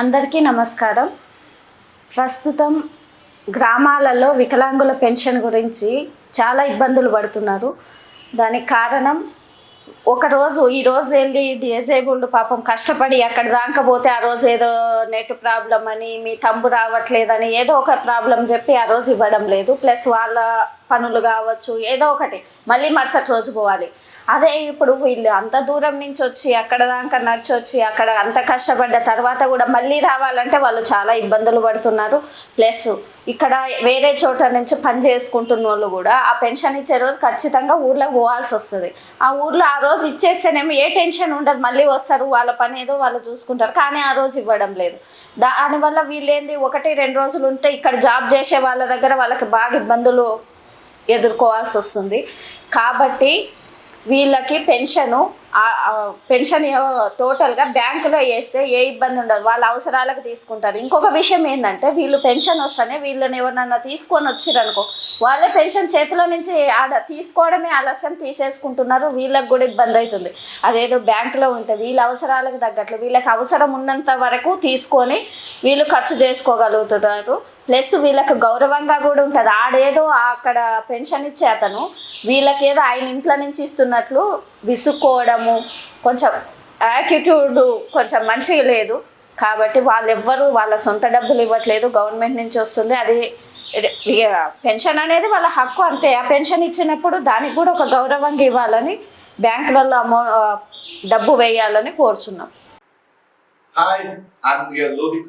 అందరికీ నమస్కారం. ప్రస్తుతం గ్రామాలలో వికలాంగుల పెన్షన్ గురించి చాలా ఇబ్బందులు పడుతున్నారు. దానికి కారణం ఒకరోజు ఈ రోజు వెళ్ళి డిజేబుల్డ్ పాపం కష్టపడి అక్కడ దాకా పోతే ఆ రోజు ఏదో నెట్ ప్రాబ్లం అని మీ తమ్ము రావట్లేదని ఏదో ఒక ప్రాబ్లం చెప్పి ఆ రోజు ఇవ్వడం లేదు. ప్లస్ వాళ్ళ పనులు కావచ్చు ఏదో ఒకటి. మళ్ళీ మరుసటి రోజు పోవాలి. అదే ఇప్పుడు వీళ్ళు అంత దూరం నుంచి వచ్చి అక్కడ దాకా నడిచి వచ్చి అక్కడ అంత కష్టపడ్డ తర్వాత కూడా మళ్ళీ రావాలంటే వాళ్ళు చాలా ఇబ్బందులు పడుతున్నారు. ప్లస్ ఇక్కడ వేరే చోట నుంచి పని చేసుకుంటున్న వాళ్ళు కూడా ఆ పెన్షన్ ఇచ్చే రోజు ఖచ్చితంగా ఊర్లోకి పోవాల్సి వస్తుంది. ఆ ఊర్లో ఆ రోజు ఇచ్చేస్తేనేమో ఏ టెన్షన్ ఉండదు. మళ్ళీ వస్తారు వాళ్ళ పని ఏదో వాళ్ళు చూసుకుంటారు. కానీ ఆ రోజు ఇవ్వడం లేదు. దానివల్ల వీళ్ళేంది? ఒకటి రెండు రోజులు ఉంటే ఇక్కడ జాబ్ చేసే వాళ్ళ దగ్గర వాళ్ళకి బాగా ఇబ్బందులు ఎదుర్కోవాల్సి వస్తుంది. కాబట్టి వీళ్ళకి పెన్షను పెన్షన్ టోటల్గా బ్యాంకులో వేస్తే ఏ ఇబ్బంది ఉండదు. వాళ్ళ అవసరాలకు తీసుకుంటారు. ఇంకొక విషయం ఏంటంటే వీళ్ళు పెన్షన్ వస్తేనే వీళ్ళని ఎవరినన్నా తీసుకొని వచ్చిరనుకో వాళ్ళే పెన్షన్ చేతిలో నుంచి ఆడ తీసుకోవడమే ఆలస్యం తీసేసుకుంటున్నారు. వీళ్ళకి కూడా ఇబ్బంది అవుతుంది. అదేదో బ్యాంకులో ఉంటే వీళ్ళ అవసరాలకు తగ్గట్లు వీళ్ళకి అవసరం ఉన్నంత వరకు తీసుకొని వీళ్ళు ఖర్చు చేసుకోగలుగుతున్నారు. ప్లస్ వీళ్ళకి గౌరవంగా కూడా ఉంటుంది. ఆడేదో అక్కడ పెన్షన్ ఇచ్చే అతను వీళ్ళకేదో ఆయన ఇంట్లో నుంచి ఇస్తున్నట్లు విసుక్కోవడము కొంచెం యాటిట్యూడ్ కొంచెం మంచిగా లేదు. కాబట్టి వాళ్ళు ఎవ్వరు వాళ్ళ సొంత డబ్బులు ఇవ్వట్లేదు గవర్నమెంట్ నుంచి వస్తుంది. అది పెన్షన్ అనేది వాళ్ళ హక్కు అంతే. ఆ పెన్షన్ ఇచ్చినప్పుడు దానికి కూడా ఒక గౌరవంగా ఇవ్వాలని బ్యాంకులలో అమౌ డబ్బు వేయాలని కోరుచున్నాం. Hi I'm your Lohit